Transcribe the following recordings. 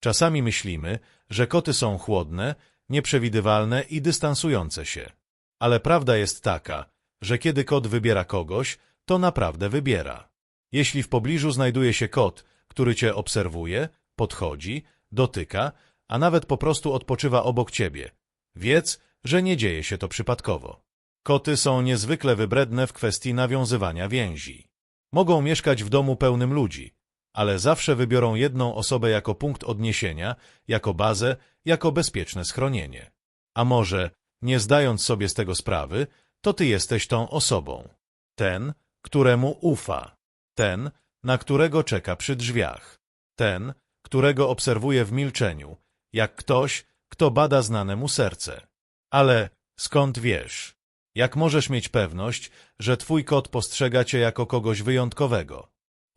Czasami myślimy, że koty są chłodne, nieprzewidywalne i dystansujące się. Ale prawda jest taka, że kiedy kot wybiera kogoś, to naprawdę wybiera. Jeśli w pobliżu znajduje się kot, który cię obserwuje, podchodzi, dotyka, a nawet po prostu odpoczywa obok ciebie, wiedz, że nie dzieje się to przypadkowo. Koty są niezwykle wybredne w kwestii nawiązywania więzi. Mogą mieszkać w domu pełnym ludzi, ale zawsze wybiorą jedną osobę jako punkt odniesienia, jako bazę, jako bezpieczne schronienie. A może, nie zdając sobie z tego sprawy, to ty jesteś tą osobą. Ten, któremu ufa. Ten, na którego czeka przy drzwiach. Ten, którego obserwuje w milczeniu, jak ktoś, kto bada znane mu serce. Ale skąd wiesz? Jak możesz mieć pewność, że twój kot postrzega cię jako kogoś wyjątkowego?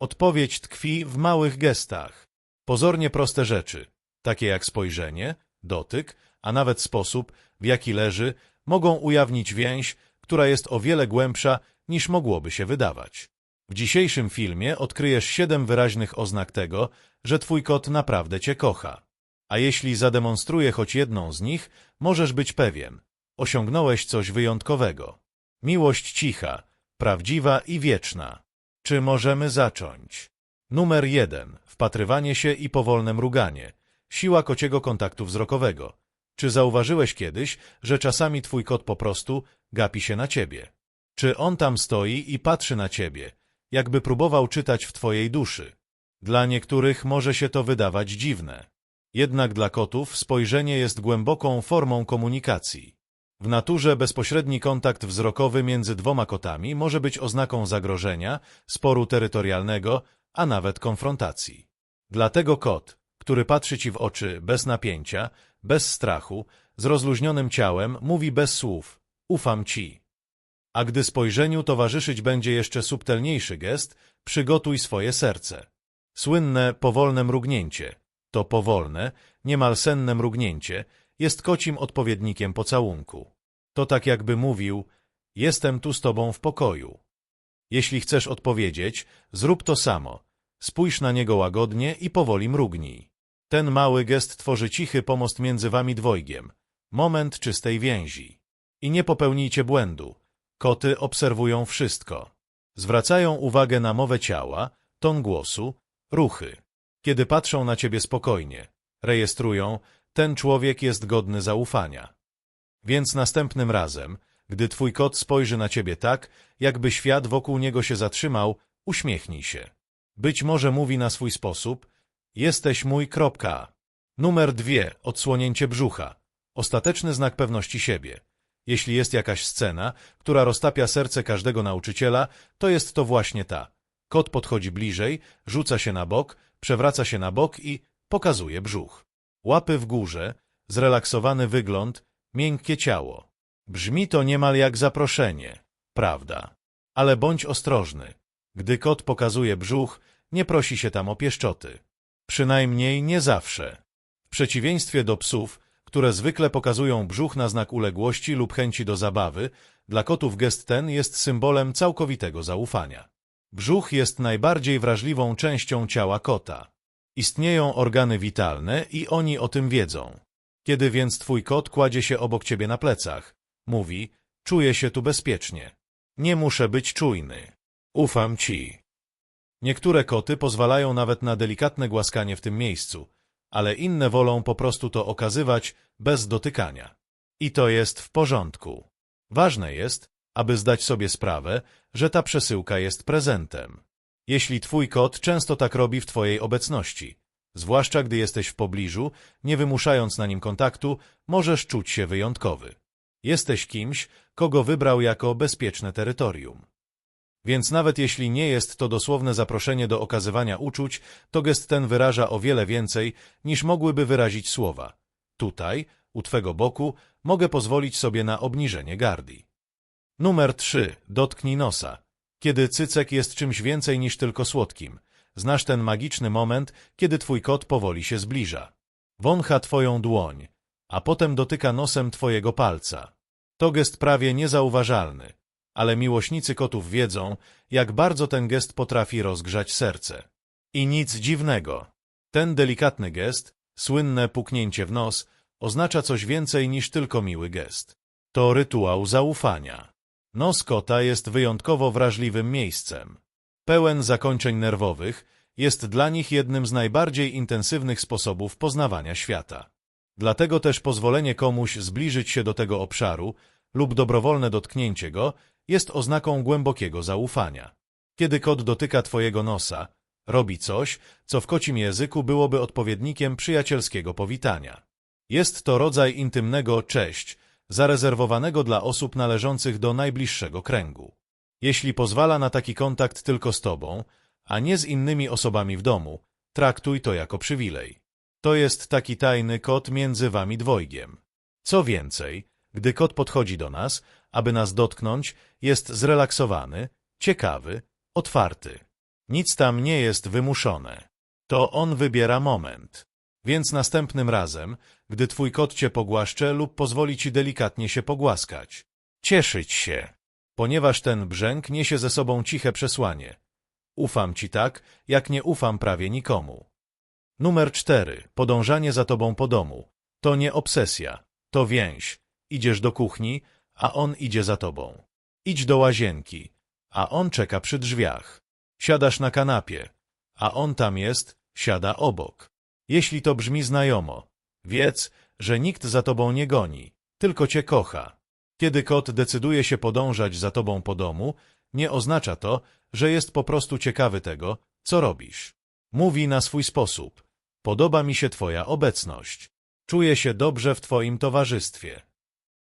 Odpowiedź tkwi w małych gestach. Pozornie proste rzeczy, takie jak spojrzenie, dotyk, a nawet sposób, w jaki leży, mogą ujawnić więź, która jest o wiele głębsza niż mogłoby się wydawać. W dzisiejszym filmie odkryjesz siedem wyraźnych oznak tego, że twój kot naprawdę cię kocha. A jeśli zademonstruje choć jedną z nich, możesz być pewien, osiągnąłeś coś wyjątkowego. Miłość cicha, prawdziwa i wieczna. Czy możemy zacząć? Numer jeden. Wpatrywanie się i powolne mruganie. Siła kociego kontaktu wzrokowego. Czy zauważyłeś kiedyś, że czasami twój kot po prostu gapi się na ciebie? Czy on tam stoi i patrzy na ciebie, jakby próbował czytać w twojej duszy? Dla niektórych może się to wydawać dziwne. Jednak dla kotów spojrzenie jest głęboką formą komunikacji. W naturze bezpośredni kontakt wzrokowy między dwoma kotami może być oznaką zagrożenia, sporu terytorialnego, a nawet konfrontacji. Dlatego kot, który patrzy ci w oczy bez napięcia, bez strachu, z rozluźnionym ciałem, mówi bez słów ufam ci. A gdy spojrzeniu towarzyszyć będzie jeszcze subtelniejszy gest, przygotuj swoje serce. Słynne, powolne mrugnięcie. To powolne, niemal senne mrugnięcie jest kocim odpowiednikiem pocałunku. To tak jakby mówił, jestem tu z tobą w pokoju. Jeśli chcesz odpowiedzieć, zrób to samo. Spójrz na niego łagodnie i powoli mrugnij. Ten mały gest tworzy cichy pomost między wami dwojgiem. Moment czystej więzi. I nie popełnijcie błędu. Koty obserwują wszystko. Zwracają uwagę na mowę ciała, ton głosu, ruchy. Kiedy patrzą na ciebie spokojnie, rejestrują, ten człowiek jest godny zaufania. Więc następnym razem, gdy twój kot spojrzy na ciebie tak, jakby świat wokół niego się zatrzymał, uśmiechnij się. Być może mówi na swój sposób, jesteś mój kropka. Numer dwie, odsłonięcie brzucha. Ostateczny znak pewności siebie. Jeśli jest jakaś scena, która roztapia serce każdego nauczyciela, to jest to właśnie ta. Kot podchodzi bliżej, rzuca się na bok, przewraca się na bok i pokazuje brzuch. Łapy w górze, zrelaksowany wygląd, miękkie ciało. Brzmi to niemal jak zaproszenie, prawda? Ale bądź ostrożny. Gdy kot pokazuje brzuch, nie prosi się tam o pieszczoty. Przynajmniej nie zawsze. W przeciwieństwie do psów, które zwykle pokazują brzuch na znak uległości lub chęci do zabawy, dla kotów gest ten jest symbolem całkowitego zaufania. Brzuch jest najbardziej wrażliwą częścią ciała kota. Istnieją organy witalne i oni o tym wiedzą. Kiedy więc twój kot kładzie się obok ciebie na plecach, mówi, czuję się tu bezpiecznie. Nie muszę być czujny. Ufam ci. Niektóre koty pozwalają nawet na delikatne głaskanie w tym miejscu, ale inne wolą po prostu to okazywać bez dotykania. I to jest w porządku. Ważne jest, aby zdać sobie sprawę, że ta przesyłka jest prezentem. Jeśli twój kot często tak robi w twojej obecności, zwłaszcza gdy jesteś w pobliżu, nie wymuszając na nim kontaktu, możesz czuć się wyjątkowy. Jesteś kimś, kogo wybrał jako bezpieczne terytorium. Więc nawet jeśli nie jest to dosłowne zaproszenie do okazywania uczuć, to gest ten wyraża o wiele więcej, niż mogłyby wyrazić słowa. Tutaj, u twego boku, mogę pozwolić sobie na obniżenie gardii. Numer 3. Dotknij nosa. Kiedy cycek jest czymś więcej niż tylko słodkim. Znasz ten magiczny moment, kiedy twój kot powoli się zbliża. Wącha twoją dłoń, a potem dotyka nosem twojego palca. To gest prawie niezauważalny, ale miłośnicy kotów wiedzą, jak bardzo ten gest potrafi rozgrzać serce. I nic dziwnego. Ten delikatny gest, Słynne puknięcie w nos oznacza coś więcej niż tylko miły gest. To rytuał zaufania. Nos kota jest wyjątkowo wrażliwym miejscem. Pełen zakończeń nerwowych, jest dla nich jednym z najbardziej intensywnych sposobów poznawania świata. Dlatego też pozwolenie komuś zbliżyć się do tego obszaru lub dobrowolne dotknięcie go jest oznaką głębokiego zaufania. Kiedy kot dotyka twojego nosa, robi coś, co w kocim języku byłoby odpowiednikiem przyjacielskiego powitania. Jest to rodzaj intymnego cześć, zarezerwowanego dla osób należących do najbliższego kręgu. Jeśli pozwala na taki kontakt tylko z tobą, a nie z innymi osobami w domu, traktuj to jako przywilej. To jest taki tajny kod między wami dwojgiem. Co więcej, gdy kot podchodzi do nas, aby nas dotknąć, jest zrelaksowany, ciekawy, otwarty. Nic tam nie jest wymuszone. To on wybiera moment. Więc następnym razem, gdy twój kot cię pogłaszcze lub pozwoli ci delikatnie się pogłaskać, cieszyć się, ponieważ ten brzęk niesie ze sobą ciche przesłanie. Ufam ci tak, jak nie ufam prawie nikomu. Numer cztery. Podążanie za tobą po domu. To nie obsesja, to więź. Idziesz do kuchni, a on idzie za tobą. Idź do łazienki, a on czeka przy drzwiach. Siadasz na kanapie, a on tam jest, siada obok. Jeśli to brzmi znajomo, wiedz, że nikt za tobą nie goni, tylko cię kocha. Kiedy kot decyduje się podążać za tobą po domu, nie oznacza to, że jest po prostu ciekawy tego, co robisz. Mówi na swój sposób. Podoba mi się twoja obecność. Czuję się dobrze w twoim towarzystwie.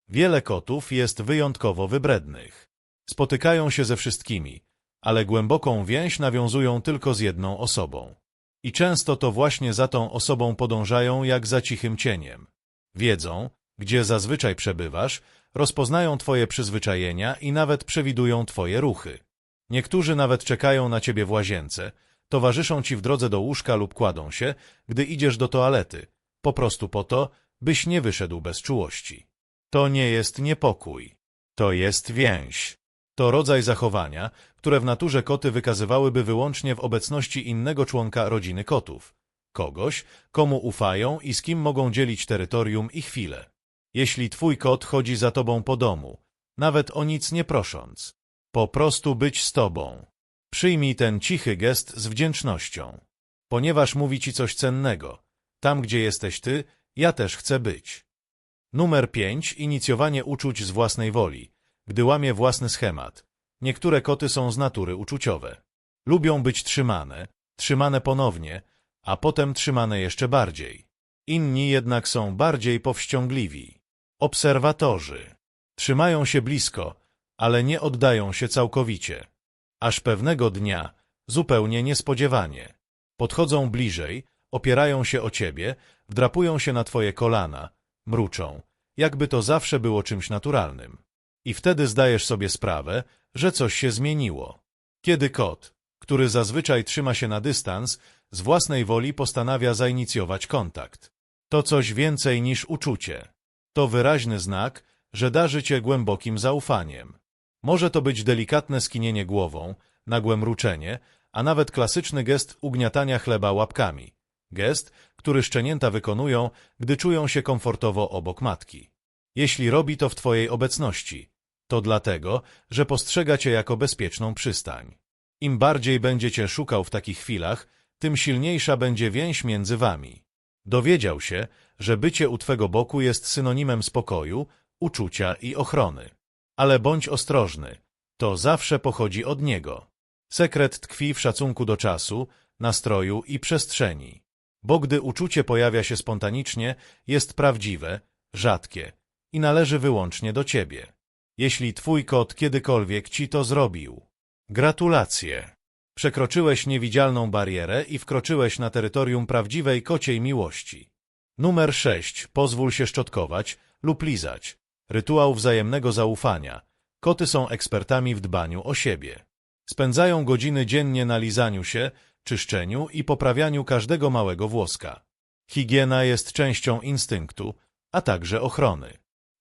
Wiele kotów jest wyjątkowo wybrednych. Spotykają się ze wszystkimi, ale głęboką więź nawiązują tylko z jedną osobą. I często to właśnie za tą osobą podążają jak za cichym cieniem. Wiedzą, gdzie zazwyczaj przebywasz, rozpoznają twoje przyzwyczajenia i nawet przewidują twoje ruchy. Niektórzy nawet czekają na ciebie w łazience, towarzyszą ci w drodze do łóżka lub kładą się, gdy idziesz do toalety, po prostu po to, byś nie wyszedł bez czułości. To nie jest niepokój. To jest więź. To rodzaj zachowania, które w naturze koty wykazywałyby wyłącznie w obecności innego członka rodziny kotów. Kogoś, komu ufają i z kim mogą dzielić terytorium i chwilę. Jeśli twój kot chodzi za tobą po domu, nawet o nic nie prosząc, po prostu być z tobą. Przyjmij ten cichy gest z wdzięcznością, ponieważ mówi ci coś cennego. Tam, gdzie jesteś ty, ja też chcę być. Numer 5. Inicjowanie uczuć z własnej woli, gdy łamie własny schemat. Niektóre koty są z natury uczuciowe. Lubią być trzymane, trzymane ponownie, a potem trzymane jeszcze bardziej. Inni jednak są bardziej powściągliwi. Obserwatorzy. Trzymają się blisko, ale nie oddają się całkowicie. Aż pewnego dnia, zupełnie niespodziewanie, podchodzą bliżej, opierają się o ciebie, wdrapują się na twoje kolana, mruczą, jakby to zawsze było czymś naturalnym. I wtedy zdajesz sobie sprawę, że coś się zmieniło. Kiedy kot, który zazwyczaj trzyma się na dystans, z własnej woli postanawia zainicjować kontakt. To coś więcej niż uczucie. To wyraźny znak, że darzy cię głębokim zaufaniem. Może to być delikatne skinienie głową, nagłe mruczenie, a nawet klasyczny gest ugniatania chleba łapkami. Gest, który szczenięta wykonują, gdy czują się komfortowo obok matki. Jeśli robi to w twojej obecności, to dlatego, że postrzega cię jako bezpieczną przystań. Im bardziej będzie cię szukał w takich chwilach, tym silniejsza będzie więź między wami. Dowiedział się, że bycie u twego boku jest synonimem spokoju, uczucia i ochrony. Ale bądź ostrożny, to zawsze pochodzi od niego. Sekret tkwi w szacunku do czasu, nastroju i przestrzeni. Bo gdy uczucie pojawia się spontanicznie, jest prawdziwe, rzadkie i należy wyłącznie do ciebie. Jeśli twój kot kiedykolwiek ci to zrobił. Gratulacje! Przekroczyłeś niewidzialną barierę i wkroczyłeś na terytorium prawdziwej kociej miłości. Numer 6. Pozwól się szczotkować lub lizać. Rytuał wzajemnego zaufania. Koty są ekspertami w dbaniu o siebie. Spędzają godziny dziennie na lizaniu się, czyszczeniu i poprawianiu każdego małego włoska. Higiena jest częścią instynktu, a także ochrony.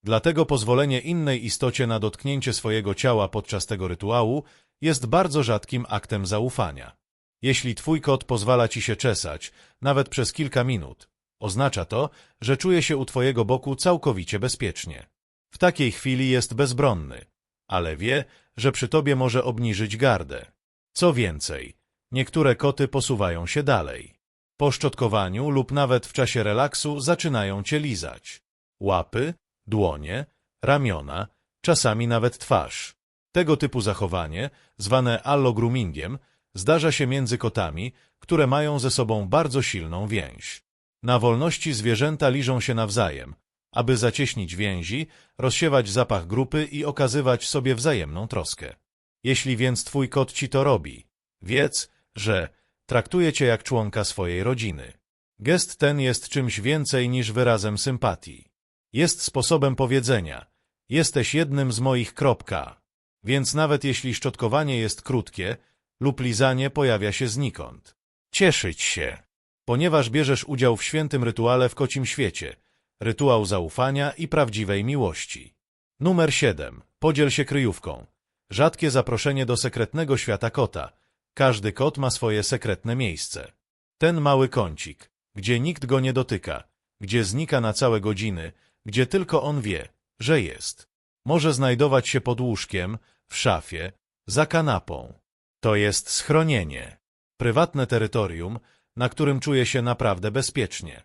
Dlatego pozwolenie innej istocie na dotknięcie swojego ciała podczas tego rytuału jest bardzo rzadkim aktem zaufania. Jeśli twój kot pozwala ci się czesać, nawet przez kilka minut, Oznacza to, że czuje się u twojego boku całkowicie bezpiecznie. W takiej chwili jest bezbronny, ale wie, że przy tobie może obniżyć gardę. Co więcej, niektóre koty posuwają się dalej. Po szczotkowaniu lub nawet w czasie relaksu zaczynają cię lizać. Łapy, dłonie, ramiona, czasami nawet twarz. Tego typu zachowanie, zwane allogroomingiem, zdarza się między kotami, które mają ze sobą bardzo silną więź. Na wolności zwierzęta liżą się nawzajem, aby zacieśnić więzi, rozsiewać zapach grupy i okazywać sobie wzajemną troskę. Jeśli więc twój kot ci to robi, wiedz, że traktuje cię jak członka swojej rodziny. Gest ten jest czymś więcej niż wyrazem sympatii. Jest sposobem powiedzenia, jesteś jednym z moich kropka. Więc nawet jeśli szczotkowanie jest krótkie lub lizanie pojawia się znikąd. Cieszyć się, ponieważ bierzesz udział w świętym rytuale w kocim świecie, rytuał zaufania i prawdziwej miłości. Numer 7. Podziel się kryjówką. Rzadkie zaproszenie do sekretnego świata kota. Każdy kot ma swoje sekretne miejsce. Ten mały kącik, gdzie nikt go nie dotyka, gdzie znika na całe godziny, gdzie tylko on wie, że jest. Może znajdować się pod łóżkiem, w szafie, za kanapą. To jest schronienie. Prywatne terytorium, na którym czuje się naprawdę bezpiecznie.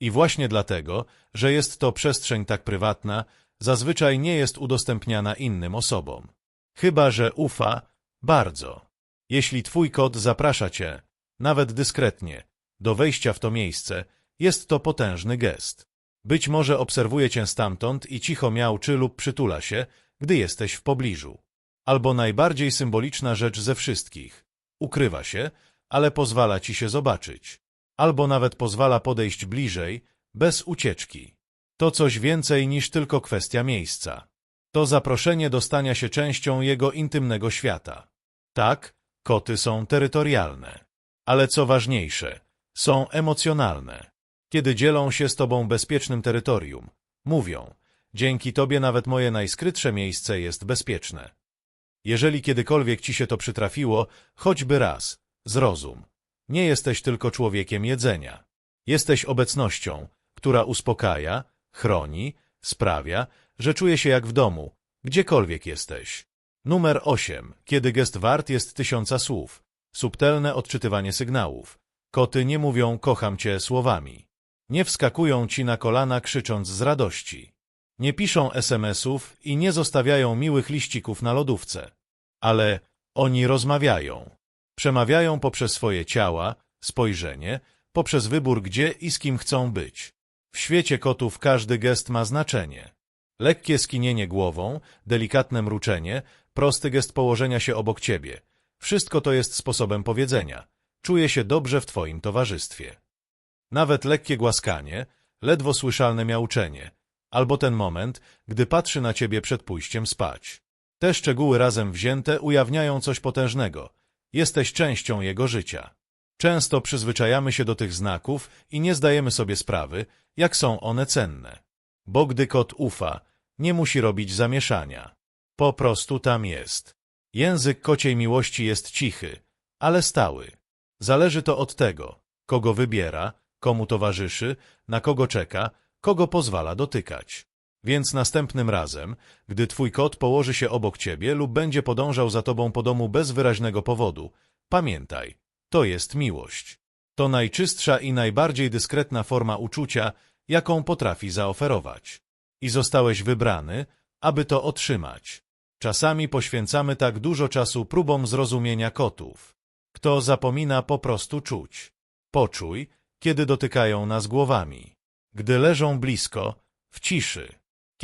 I właśnie dlatego, że jest to przestrzeń tak prywatna, zazwyczaj nie jest udostępniana innym osobom. Chyba, że ufa bardzo. Jeśli twój kot zaprasza cię, nawet dyskretnie, do wejścia w to miejsce, jest to potężny gest. Być może obserwuje cię stamtąd i cicho miałczy lub przytula się, gdy jesteś w pobliżu. Albo najbardziej symboliczna rzecz ze wszystkich. Ukrywa się, ale pozwala ci się zobaczyć. Albo nawet pozwala podejść bliżej, bez ucieczki. To coś więcej niż tylko kwestia miejsca. To zaproszenie do stania się częścią jego intymnego świata. Tak, koty są terytorialne. Ale co ważniejsze, są emocjonalne. Kiedy dzielą się z tobą bezpiecznym terytorium, mówią, dzięki tobie nawet moje najskrytsze miejsce jest bezpieczne. Jeżeli kiedykolwiek ci się to przytrafiło, choćby raz, zrozum. Nie jesteś tylko człowiekiem jedzenia. Jesteś obecnością, która uspokaja, chroni, sprawia, że czuje się jak w domu, gdziekolwiek jesteś. Numer 8. Kiedy gest wart jest tysiąca słów. Subtelne odczytywanie sygnałów. Koty nie mówią kocham cię słowami. Nie wskakują ci na kolana krzycząc z radości. Nie piszą SMS-ów i nie zostawiają miłych liścików na lodówce. Ale oni rozmawiają. Przemawiają poprzez swoje ciała, spojrzenie, poprzez wybór gdzie i z kim chcą być. W świecie kotów każdy gest ma znaczenie. Lekkie skinienie głową, delikatne mruczenie, prosty gest położenia się obok ciebie. Wszystko to jest sposobem powiedzenia. Czuję się dobrze w twoim towarzystwie. Nawet lekkie głaskanie, ledwo słyszalne miauczenie, albo ten moment, gdy patrzy na ciebie przed pójściem spać. Te szczegóły razem wzięte ujawniają coś potężnego. Jesteś częścią jego życia. Często przyzwyczajamy się do tych znaków i nie zdajemy sobie sprawy, jak są one cenne. Bo gdy kot ufa, nie musi robić zamieszania. Po prostu tam jest. Język kociej miłości jest cichy, ale stały. Zależy to od tego, kogo wybiera, komu towarzyszy, na kogo czeka, kogo pozwala dotykać. Więc następnym razem, gdy twój kot położy się obok ciebie lub będzie podążał za tobą po domu bez wyraźnego powodu, pamiętaj, to jest miłość. To najczystsza i najbardziej dyskretna forma uczucia, jaką potrafi zaoferować. I zostałeś wybrany, aby to otrzymać. Czasami poświęcamy tak dużo czasu próbom zrozumienia kotów. Kto zapomina po prostu czuć. Poczuj, kiedy dotykają nas głowami. Gdy leżą blisko, w ciszy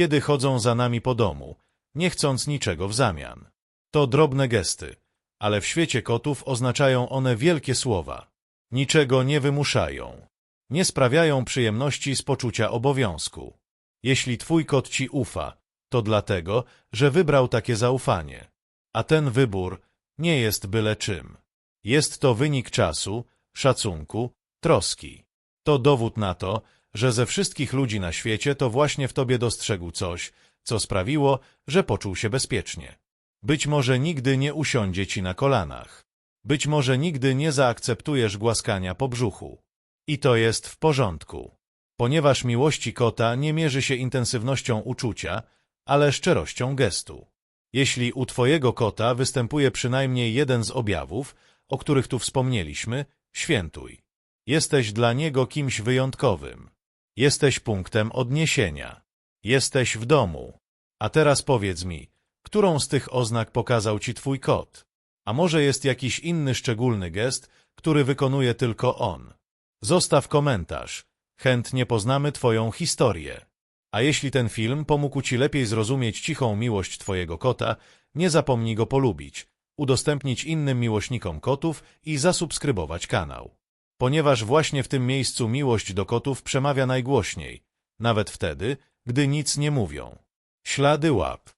kiedy chodzą za nami po domu, nie chcąc niczego w zamian. To drobne gesty, ale w świecie kotów oznaczają one wielkie słowa. Niczego nie wymuszają. Nie sprawiają przyjemności z poczucia obowiązku. Jeśli twój kot ci ufa, to dlatego, że wybrał takie zaufanie. A ten wybór nie jest byle czym. Jest to wynik czasu, szacunku, troski. To dowód na to, że ze wszystkich ludzi na świecie to właśnie w tobie dostrzegł coś, co sprawiło, że poczuł się bezpiecznie. Być może nigdy nie usiądzie ci na kolanach. Być może nigdy nie zaakceptujesz głaskania po brzuchu. I to jest w porządku. ponieważ miłości kota nie mierzy się intensywnością uczucia, ale szczerością gestu. Jeśli u twojego kota występuje przynajmniej jeden z objawów, o których tu wspomnieliśmy, świętuj. Jesteś dla niego kimś wyjątkowym. Jesteś punktem odniesienia. Jesteś w domu. A teraz powiedz mi, którą z tych oznak pokazał ci twój kot? A może jest jakiś inny szczególny gest, który wykonuje tylko on? Zostaw komentarz. Chętnie poznamy twoją historię. A jeśli ten film pomógł ci lepiej zrozumieć cichą miłość twojego kota, nie zapomnij go polubić, udostępnić innym miłośnikom kotów i zasubskrybować kanał. Ponieważ właśnie w tym miejscu miłość do kotów przemawia najgłośniej, nawet wtedy, gdy nic nie mówią. Ślady łap.